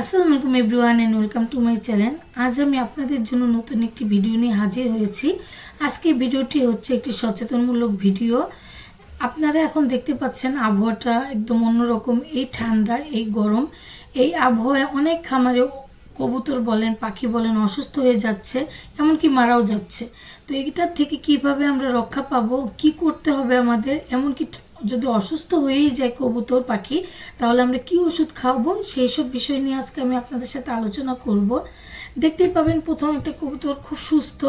আসসালামু আলাইকুম everyone and welcome to my channel. আজ আমি আপনাদের জন্য নতুন একটি ভিডিও নিয়ে হাজির হয়েছি। আজকে ভিডিওটি হচ্ছে একটি সচেতনমূলক ভিডিও। আপনারা এখন দেখতে পাচ্ছেন আবহাওয়াটা একদম অন্যরকম। এই ঠান্ডা, এই গরম, এই আবহাওয়ায় অনেক খামারে কবুতর বলেন, পাখি বলেন অসুস্থ হয়ে যাচ্ছে, এমনকি মারাও যাচ্ছে। তো এইটার থেকে কীভাবে আমরা রক্ষা পাবো, কি করতে হবে আমাদের, এমনকি যদি অসুস্থ হয়েই যায় কবুতর পাখি, তাহলে আমরা কি ওষুধ খাওয়াবো? সেই সব বিষয় নিয়ে আজকে আমি আপনাদের সাথে আলোচনা করব। দেখতেই পাবেন প্রথম একটা কবুতর খুব সুস্থ।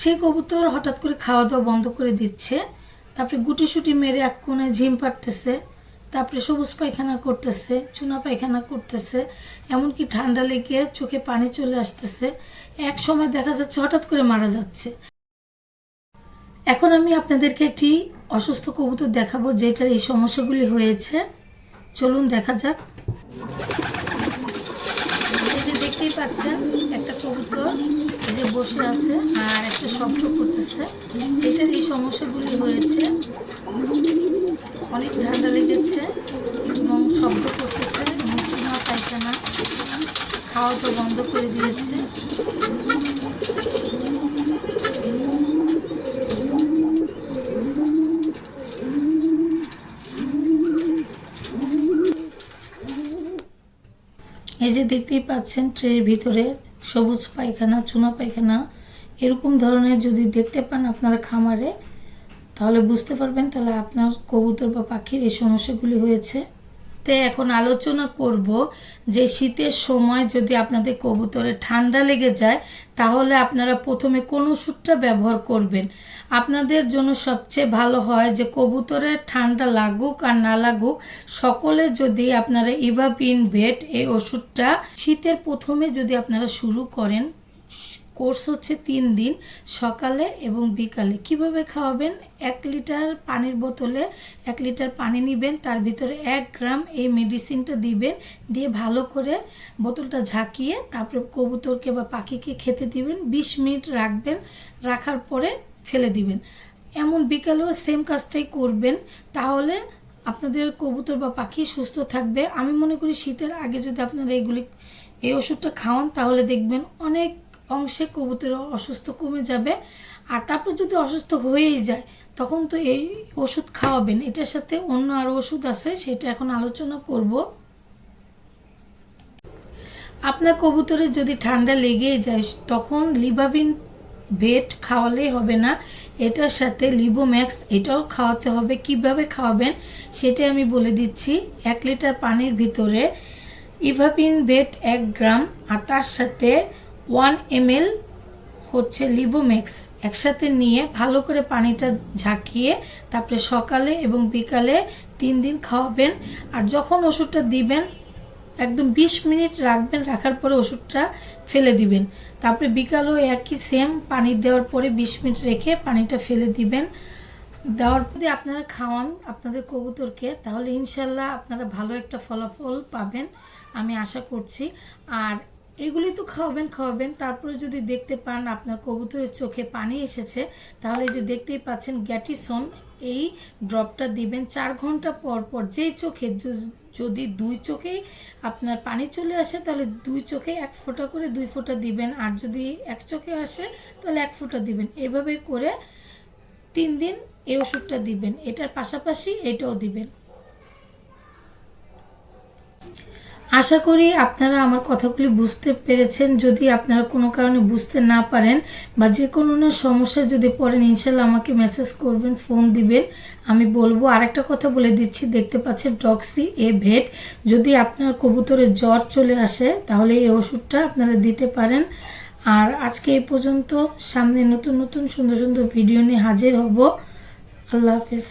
সেই কবুতর হঠাৎ করে খাওয়া দাওয়া বন্ধ করে দিচ্ছে। তারপরে গুটি সুটি মেরে এক কোণে ঝিম পাড়তেছে। তারপরে সবুজ পায়খানা করতেছে, চুনা পায়খানা করতেছে। এমনকি ঠান্ডা লেগে চোখে পানি চলে আসতেছে। এক সময় দেখা যাচ্ছে হঠাৎ করে মারা যাচ্ছে। এখন আমি আপনাদেরকে একটি অসুস্থ কবুতর দেখাবো যেটার এই সমস্যাগুলি হয়েছে। চলুন দেখা যাক। দেখতেই পাচ্ছেন, একটা কবুতর এই যে বসে আছে আর একটা শব্দ করতেছে। এটার এই সমস্যাগুলি হয়েছে। অনেক ঠান্ডা লেগেছে এবং শব্দ করতেছে এবং চুনা পায়খানা। খাওয়া তো বন্ধ করে দিয়েছে। এই যে দেখতেই পাচ্ছেন ট্রের ভিতরে সবুজ পায়খানা, চুনা পায়খানা, এরকম ধরনের যদি দেখতে পান আপনারা খামারে, তাহলে বুঝতে পারবেন তাহলে আপনার কবুতর বা পাখির এই সমস্যাগুলি হয়েছে। তো এখন আলোচনা করব যে শীতের সময় যদি আপনাদের কবুতরে ঠান্ডা লেগে যায়, তাহলে আপনারা প্রথমে কোন ওষুধটা ব্যবহার করবেন? আপনাদের জন্য সবচেয়ে ভালো হয় যে কবুতরের ঠান্ডা লাগুক আর না লাগুক, সকলে যদি আপনারা ইভাপিন ভেট এই ওষুধটা শীতের প্রথমে যদি আপনারা শুরু করেন কোর্স হচ্ছে তিন দিন, সকালে এবং বিকালে। কীভাবে খাওয়াবেন? এক লিটার পানির বোতলে এক লিটার পানি নেবেন, তার ভিতরে এক গ্রাম এই মেডিসিনটা দিবেন, দিয়ে ভালো করে বোতলটা ঝাঁকিয়ে তারপরে কবুতরকে বা পাখিকে খেতে দিবেন, বিশ মিনিট রাখবেন, রাখার পরে ফেলে দিবেন। এমন বিকালেও সেম কাজটাই করবেন, তাহলে আপনাদের কবুতর বা পাখি সুস্থ থাকবে। আমি মনে করি শীতের আগে যদি আপনারা এগুলি, এই ওষুধটা খাওয়ান, তাহলে দেখবেন অনেক অংশে কবুতর অসুস্থ কমে যাবে। আর তারপর যদি অসুস্থ হয়েই যায়, তখন তো এই ওষুধ খাওয়াবেন। এটার সাথে অন্য আরও ওষুধ আছে, সেটা এখন আলোচনা করব। আপনার কবুতরে যদি ঠান্ডা লেগেই যায়, তখন লিভাবিন ভেট খাওয়ালেই হবে না। এটার সাথে লিবোম্যাক্স এটাও খাওয়াতে হবে। কীভাবে খাওয়াবেন সেটা আমি বলে দিচ্ছি। এক লিটার পানির ভিতরে ইভাপিন বেট এক গ্রাম, আর তার সাথে ওয়ান এমএল হচ্ছে লিবোম্যাক্স একসাথে নিয়ে ভালো করে পানিটা ঝাঁকিয়ে তারপরে সকালে এবং বিকালে তিন দিন খাওয়াবেন। আর যখন ওষুধটা দিবেন, একদম বিশ মিনিট রাখবেন, রাখার পরে ওষুধটা ফেলে দিবেন। তারপরে বিকালেও একই সেম পানি দেওয়ার পরে বিশ মিনিট রেখে পানিটা ফেলে দিবেন। দেওয়ার পরে আপনারা খাওয়ান আপনাদের কবুতরকে, তাহলে ইনশাল্লাহ আপনারা ভালো একটা ফলাফল পাবেন, আমি আশা করছি। আর এগুলি তো খাওয়াবেন খাওয়াবেন। তারপরে যদি দেখতে পান আপনার কবুতরের চোখে পানি এসেছে, তাহলে যে দেখতেই পাচ্ছেন গ্যাটিসন, এই ড্রপটা দিবেন চার ঘণ্টা পর পর। যেই চোখে যদি দুই চোখেই আপনার পানি চলে আসে, তাহলে দুই চোখে এক ফোঁটা করে দুই ফোঁটা দিবেন। আর যদি এক চোখে আসে, তাহলে এক ফোঁটা দিবেন। এভাবে করে তিন দিন এই ওষুধটা দিবেন। এটার পাশাপাশি এটাও দিবেন। আশা করি আপনারা আমার কথাগুলি বুঝতে পেরেছেন। যদি আপনারা কোনো কারণে বুঝতে না পারেন বা যে কোনো না সমস্যায় যদি পড়েন ইনশাল্লাহ আমাকে মেসেজ করবেন ফোন দিবেন। আমি বলব। আরেকটা কথা বলে দিচ্ছি, দেখতে পাচ্ছেন টক্সি এ ভেট। যদি আপনার কবুতরের জ্বর চলে আসে, তাহলে এই ওষুধটা আপনারা দিতে পারেন। আর আজকে এই পর্যন্ত সামনে নতুন নতুন সুন্দর সুন্দর ভিডিও নিয়ে হাজির হব। আল্লাহ হাফিজ।